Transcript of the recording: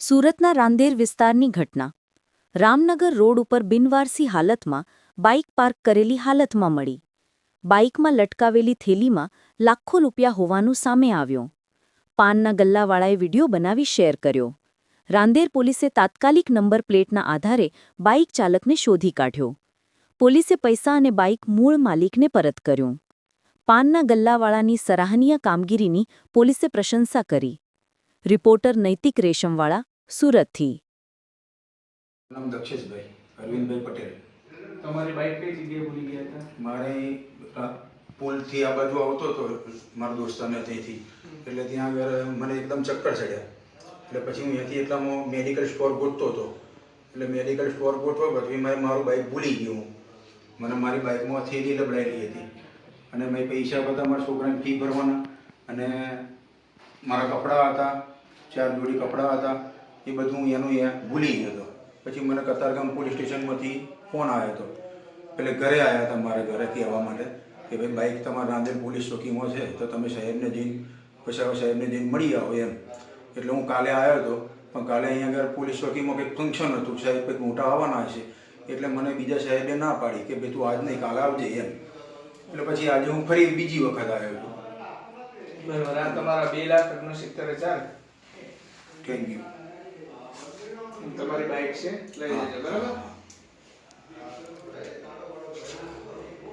સુરતના રાંદેર વિસ્તારની ઘટના. રામનગર રોડ ઉપર બિનવારસી હાલતમાં બાઇક પાર્ક કરેલી હાલતમાં મળી. બાઇકમાં લટકાવેલી થેલીમાં લાખો રૂપિયા હોવાનું સામે આવ્યું. પાનના ગલ્લાવાળાએ વીડિયો બનાવી શેર કર્યો. રાંદેર પોલીસે તાત્કાલિક નંબર પ્લેટના આધારે બાઇક ચાલકને શોધી કાઢ્યો. પોલીસે પૈસા અને બાઇક મૂળ માલિકને પરત કર્યું. પાનના ગલ્લાવાળાની સરાહનીય કામગીરીની પોલીસે પ્રશંસા કરી. રિપોર્ટર નૈતિક રેશમવાળા સુરતથી. નામ દક્ષેશભાઈ અરવિંદભાઈ પટેલ. તમારી બાઇક કઈ જગ્યાએ ભૂલી ગયા હતા? મારે પુલથી આ બાજુ આવતો હતો મારા દોસ્તાને ત્યાંથી. એટલે ત્યાં આગળ મને એકદમ ચક્કર ચડ્યા. એટલે પછી હું ત્યાંથી એટલામાં મેડિકલ સ્ટોર ગોતતો હતો. એટલે મેડિકલ સ્ટોર ગોતવા પછી મેં મારું બાઇક ભૂલી ગયું. મને મારી બાઇકમાં થેલી લબડાયેલી હતી. અને મેં પૈસા બધા મારા છોકરાને ફી ભરવાના. અને મારા કપડાં હતા, ચાર જોડી કપડાં હતા, એ બધું હું એનું અહીંયા ભૂલી ગયો હતો. પછી મને કતારગામ પોલીસ સ્ટેશનમાંથી ફોન આવ્યો હતો. એટલે ઘરે આવ્યા હતા મારા ઘરે કહેવા માટે કે ભાઈ બાઇક તમારા રાંદેર પોલીસ ચોકીમાં છે, તો તમે સાહેબને જઈને પછી સાહેબને જઈને મળી આવો એમ. એટલે હું કાલે આવ્યો હતો, પણ કાલે અહીંયા આગળ પોલીસ ચોકીમાં કંઈક ફંક્શન હતું, સાહેબ કંઈક મોટા આવવાના છે એટલે મને બીજા સાહેબે ના પાડી કે, ભાઈ, તું આજ નહીં, કાલે આવજે, એમ. એટલે પછી આજે હું ફરી બીજી વખત આવ્યો છું બરાબર. આ તમારા બે લાખ ઓગણસિત્તેર હજાર. થેન્ક યુ તમારી બાઇક છે. લઈ જજો બરાબર?